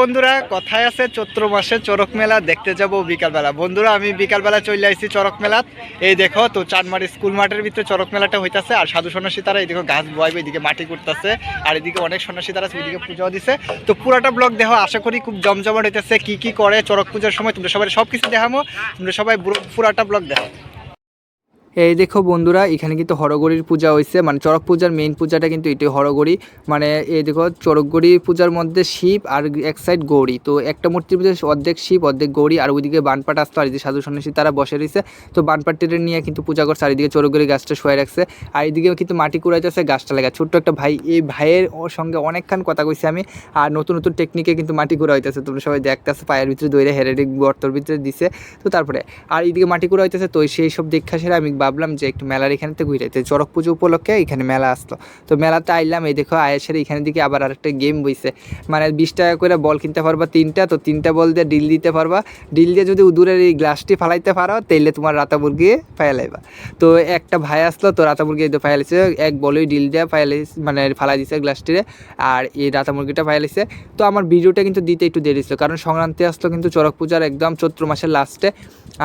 বন্ধুরা, কথায় আছে চৈত্র মাসে চরক মেলা, দেখতে যাব বিকালবেলা। বন্ধুরা, আমি বিকালবেলা চলে আসছি চড়ক মেলাত এই দেখো, তো চানমারি স্কুল মাঠের ভিতরে চরক মেলাটা হইতাছে, আর সাধু সন্ন্যাসী তারা এইদিকে গাছ বয়বে এদিকে মাটি করতেছে আর এদিকে অনেক সন্ন্যাসী তারা ওইদিকে পূজাও দিছে। তো পুরাটা ব্লগ দেখো, আশা করি খুব জমজমাট হইতেছে, কি কি করে চড়ক পূজার সময়, তোমরা সবাই সব কিছু দেখামো, তোমরা সবাই পুরো- পুরাটা ব্লগ দেখো এই দেখো বন্ধুরা, এখানে কিন্তু হরগড়ির পূজা হয়েছে মানে চড়ক পূজার মেইন পূজাটা কিন্তু এটাই হরগড়ি মানে এই দেখো চড়কগড়ি পূজার মধ্যে শিব আর এক সাইড গৌরী। তো একটা মূর্তির মধ্যে অর্ধেক শিব, অর্ধেক গৌরী, আর ওইদিকে বানপাট আসতো, আর এদিকে সাধু সন্ন্যাসী তারা বসে রয়েছে তো বানপাটটির নিয়ে কিন্তু পূজা করছে, আর এদিকে চড়কগড়ি গাছটা শোয়ে রাখছে। আর এদিকে কিন্তু মাটি কুড়াইতেছে, গাছটা লাগা। ছোট্ট একটা ভাই, এই ভাইয়ের সঙ্গে অনেকক্ষণ কথা কইছি আমি। আর নতুন নতুন টেকনিকে কিন্তু মাটি কুড়া হইতেছে। তোমরা সবাই দেখতেছে, পায়ের ভিতরে দইরে হেরেডিক, গর্তর ভিতরে দিছে। তো তারপরে, আর এইদিকে মাটি কুড়া হইতেছে, তো সেই সব দেখা সেরে আমি ভাবলাম যে একটু মেলার এখানে তো ঘুরাইতে চড়ক পুজো উপলক্ষে এখানে মেলা আসতো তো মেলাতে আইলাম, এই দেখো আয়েসের এখানে দিকে আবার আরেকটা গেম বইছে। মানে বিশ টাকা করে বল কিনতে পারবা তিনটা, তো তিনটা বল দিয়ে ডিল দিতে পারবা। ডিল দিয়ে যদি দূরের এই গ্লাসটি ফালাইতে পারো, তাইলে তোমার রাতা মুরগি ফাইলাইবা তো একটা ভাই আসলো, তো রাতা মুরগি তো ফাইলাইছে এক বলই ডিল দিয়ে ফাইলাই মানে ফালাই দিছে গ্লাসটিরে আর এই রাতা মুরগিটা ফাইলাইছে তো আমার ভিডিওটা কিন্তু দিতে একটু দেরি ছিল, কারণ সংক্রান্তি আসলো কিন্তু চড়ক পূজার একদম চৈত্র মাসের লাস্টে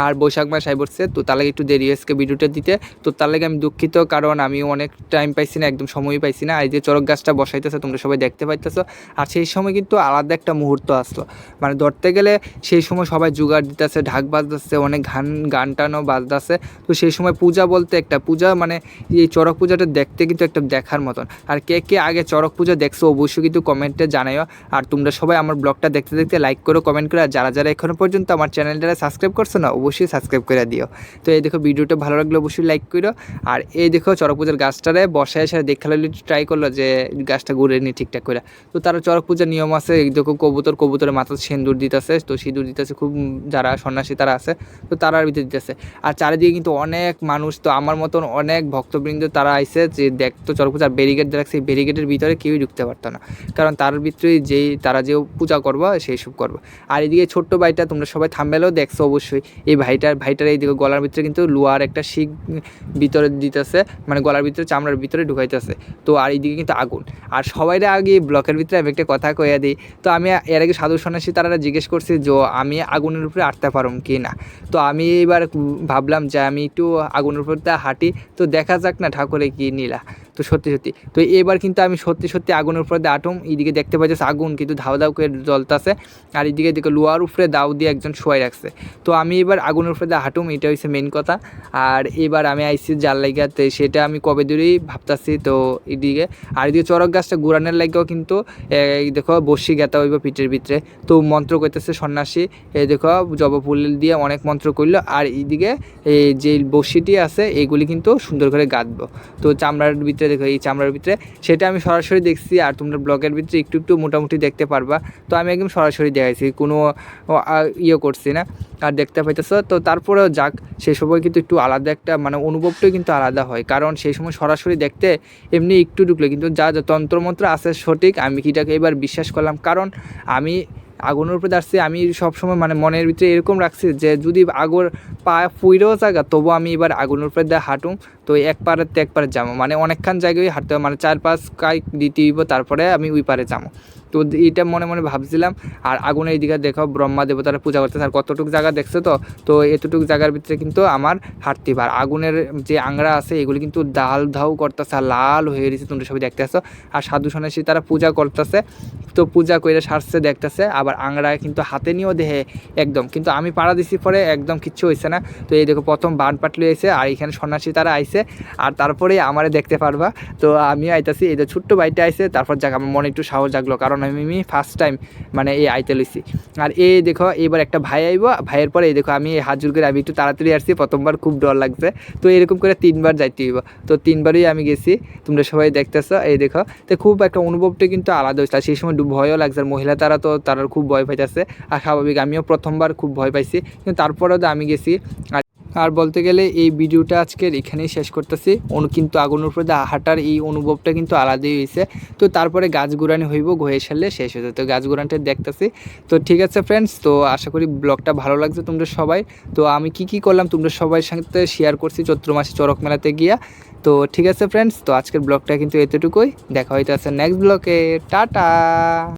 আর বৈশাখ মাস আই পড়ছে, তো তার লাগে একটু দেরি হয়েছে ভিডিওটা দিতে। তো তার লাগে আমি দুঃখিত, কারণ আমি অনেক টাইম পাইছি না, একদম সময়ই পাইছি না। এই যে চরক গাছটা বসাইতেছে, তোমরা সবাই দেখতে পাইতেছো। আর সেই সময় কিন্তু আলাদা একটা মুহূর্ত আসলো। মানে ধরতে গেলে সেই সময় সবাই জোগাড় দিতেছে, ঢাক বাজতেছে, অনেক গান গান টানও বাজতেছে। তো সেই সময় পূজা বলতে একটা, পূজা মানে এই চড়ক পূজাটা দেখতে কিন্তু একটা দেখার মতন। আর কে কে আগে চড়ক পূজা দেখছ অবশ্যই কিন্তু কমেন্টে জানাইও। আর তোমরা সবাই আমার ব্লগটা দেখতে দেখতে লাইক করো কমেন্ট করো। আর যারা যারা এখনও পর্যন্ত আমার চ্যানেলটা সাবস্ক্রাইব করছ না, অবশ্যই সাবস্ক্রাইব করে দিও। তো এই দেখো, ভিডিওটা ভালো লাগলে অবশ্যই লাইক করো আর এই দেখো চড়ক পূজার গাছটারে বসায় এসে দেখালে ট্রাই করল যে গাছটা ঘুরে নি ঠিকঠাক করে তো তারা চড়ক পূজার নিয়ম আছে দেখো কবুতর কবুতরের মাথায় সিঁদুর দিতেছে, তো সিঁদুর দিতেছে, খুব যারা সন্ন্যাসী তারা আছে, তো তারার ভিতরে দিতেছে। আর চারিদিকে কিন্তু অনেক মানুষ, তো আমার মতন অনেক ভক্তবৃন্দ তারা আইসে যে দেখতো চড়ক পূজার ব্যারিকেড রাখছে, এই ব্যারিকেডের ভিতরে কেউই ঢুকতে পারতো না। কারণ তার ভিতরে যেই, তারা যে পূজা করব, সেই সব করব। আর এদিকে ছোট্ট ভাইটা, তোমরা সবাই থামবেলেও দেখছ অবশ্যই। এই ভাইটার ভাইটার এই এইদিকে গলার ভিতরে কিন্তু লোহার একটা শিক ভিতরে দিতেছে মানে গলার ভিতরে, চামড়ার ভিতরে ঢুকাইতেছে। তো আর এইদিকে কিন্তু আগুন। আর সবাইরে আগে ব্লকের ভিতরে আমি একটা কথা কইয়া দিই, তো আমি এর আগে সাধু সন্ন্যাসী তারা জিজ্ঞেস করছি যে, আমি আগুনের উপরে আটতে পারম কি না? তো আমি এবার ভাবলাম যে, আমি একটু আগুনের উপর হাঁটি, তো দেখা যাক না ঠাকুরে কি নীলা। তো সত্যি সত্যি। তো এবার কিন্তু আমি সত্যি সত্যি আগুনের উপরে আটুম, এইদিকে দেখতে পাচ্ছি আগুন কিন্তু ধাও ধাও করে জ্বলতেছে। আর এইদিকে দেখো লোয়ার উপরে দাও দিয়ে একজন শোয়াই রাখছে। তো আমি এবার আগুনের উপরে হাঁটুম, এটা হচ্ছে মেন কথা। আর এবার আমি আইসি জাল লাগাতে সেটা আমি কবে দূরেই ভাবতাছি তো এদিকে আর এদিকে চরক গাছটা গুড়ানোর লাগেও কিন্তু দেখো বসি গেতা হইব পিঠের ভিতরে। তো মন্ত্র করতেছে সন্ন্যাসী এই দেখো জবা ফুল দিয়ে অনেক মন্ত্র করল আর এইদিকে এই যে বসিটি আছে এইগুলি কিন্তু সুন্দর করে গাঁথবো। তো চামড়ার ভিতরে দেখো, এই চামড়ার ভিতরে। সেটা আমি সরাসরি দেখছি আর তোমরা ব্লগের ভিতরে একটু একটু মোটামুটি দেখতে পারবা। তো আমি একদম সরাসরি দেখাইছি, কোনো ইয়ে করছি না। আর দেখতে পাইতেছো, তো তারপরেও যাক সেই সময় কিন্তু একটু আলাদা একটা মানে অনুভবটাই কিন্তু আলাদা হয়। কারণ সেই সময় সরাসরি দেখতে এমনি একটু ঢুকলে, কিন্তু যা যা তন্ত্রমন্ত্র আছে সঠিক, আমি কিটাকে এবার বিশ্বাস করলাম? কারণ আমি আগুনের উপরে দাঁড়ছি, আমি সবসময় মানে মনের ভিতরে এরকম রাখছি যে যদি আগর পা ফুইরেও জায়গা তবু আমি এবার আগুনের উপরে দিয়ে হাঁটুম। তো এক পারে তো এক পারে যাব। মানে অনেকক্ষণ জায়গায় হাঁটতে হবে মানে চার পাঁচ কাই দিতে হইব, তারপরে আমি ওই পারে যাব। তো এটা মনে মনে ভাবছিলাম, আর আগুনের এইদিকে দেখো ব্রহ্মা দেবতারা পূজা করতেছে, আর কতটুকু জায়গা দেখছ তো? তো এতটুকু জায়গার ভিতরে কিন্তু আমার হাঁটতে পার আগুনের যে আংরা আছে, এগুলি কিন্তু ডাল ধাউ করতেছে লাল হয়ে গেছে তোমরা সবাই দেখতেছো আর সাধু সন্ন্যাসী তারা পূজা করতেছে। তো পূজা করে সারছে, দেখতেছে। আবার আংরা কিন্তু হাতে নিয়েও দেহে একদম। কিন্তু আমি পাড়া দিছি পরে একদম কিচ্ছু হয়েছে না। তো এই দেখো, প্রথম বান পাটলি এসে আর এখানে সন্ন্যাসী তারা আইছে। আর তারপরে আমারে দেখতে পারবা। তো আমি আইতাছি, এই যে ছোট্ট বাইটা আইছে, তারপর যাক, আমার মনে একটু সাহস জাগলো, কারণ আমি ফার্স্ট টাইম মানে এই আইতে লইছি। আর এই দেখো এবার একটা ভাই আইব, ভাইয়ের পরে এই দেখো, আমি এই হাত জোর করে আমি একটু তাড়াতাড়ি আসছি, প্রথমবার খুব ডর লাগছে। তো এরকম করে তিনবার যাইতে হইব। তো তিনবারই আমি গেছি, তোমরা সবাই দেখতেছো, এই দেখো। তো খুব একটা অনুভবটা কিন্তু আলাদা হয়েছে সেই সময় ভয়ও লাগছে। আর মহিলা তারা তো তারা খুব ভয় পাইতেছে। আর স্বাভাবিক আমিও প্রথমবার খুব ভয় পাইছি। কিন্তু তারপরেও আমি গেছি। আর আর বলতে গেলে এই ভিডিওটা আজকের এখানেই শেষ করতেছি। অনু কিন্তু আগুনের উপরে দিয়ে হাঁটার এই অনুভবটা কিন্তু আলাদাই হয়েছে। তো তারপরে গাছ গুড়ানি হইব ঘয়ে সারলে শেষ হয়ে তো গাছ গুড়ানটা দেখতেছি। তো ঠিক আছে ফ্রেন্ডস তো আশা করি ব্লগটা ভালো লাগছে তোমরা সবাই। তো আমি কি কি করলাম তোমরা সবাই সাথে শেয়ার করছি চৈত্র মাসে চরক মেলাতে গিয়া। তো ঠিক আছে ফ্রেন্ডস তো আজকের ব্লগটা কিন্তু এতটুকুই। দেখা হইতে আছে নেক্সট ব্লগে টাটা!